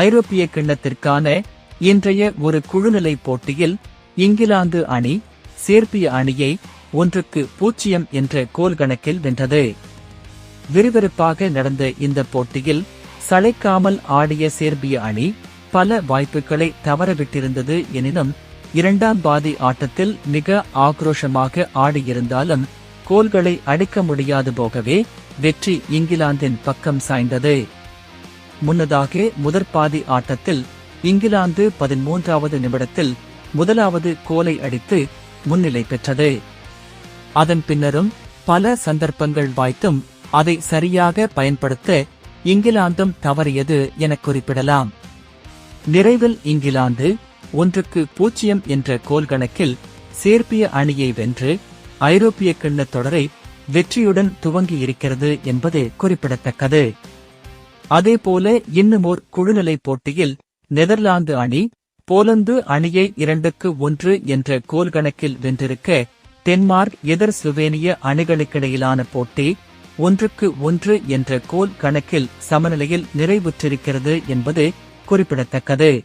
ஐரோப்பிய கிண்ணத்திற்கான இன்றைய ஒரு குழுநிலை போட்டியில் இங்கிலாந்து அணி சேர்பிய அணியை ஒன்றுக்கு பூஜ்ஜியம் என்ற கோல் கணக்கில் வென்றது. விறுவிறுப்பாக நடந்த இந்த போட்டியில் சளைக்காமல் ஆடிய சேர்பிய அணி பல வாய்ப்புகளை தவறவிட்டிருந்தது எனினும் இரண்டாம் பாதி ஆட்டத்தில் மிக ஆக்ரோஷமாக ஆடியிருந்தாலும் கோல்களை அடிக்க முடியாது போகவே வெற்றி இங்கிலாந்தின் பக்கம் சாய்ந்தது. முன்னதாக முதற்பாதி ஆட்டத்தில் இங்கிலாந்து பதிமூன்றாவது நிமிடத்தில் முதலாவது கோலை அடித்து முன்னிலை பெற்றது. அதன் பின்னரும் பல சந்தர்ப்பங்கள் வாய்த்தும் அதை சரியாக பயன்படுத்த இங்கிலாந்தும் தவறியது என குறிப்பிடலாம். நிறைவில் இங்கிலாந்து ஒன்றுக்கு பூஜ்ஜியம் என்ற கோல் கணக்கில் சேர்பிய அணியை வென்று ஐரோப்பிய கிண்ணத் தொடரை வெற்றியுடன் துவங்கி இருக்கிறது என்பது குறிப்பிடத்தக்கது. அதேபோல இன்னுமோர் குழுநிலை போட்டியில் நெதர்லாந்து அணி போலந்து அணியை இரண்டுக்கு ஒன்று என்ற கோல் கணக்கில் வென்றிருக்க டென்மார்க் எதிர் ஸ்லோவேனிய அணிகளுக்கிடையிலான போட்டி ஒன்றுக்கு ஒன்று என்ற கோல் கணக்கில் சமநிலையில் நிறைவுற்றிருக்கிறது என்பது குறிப்பிடத்தக்கது.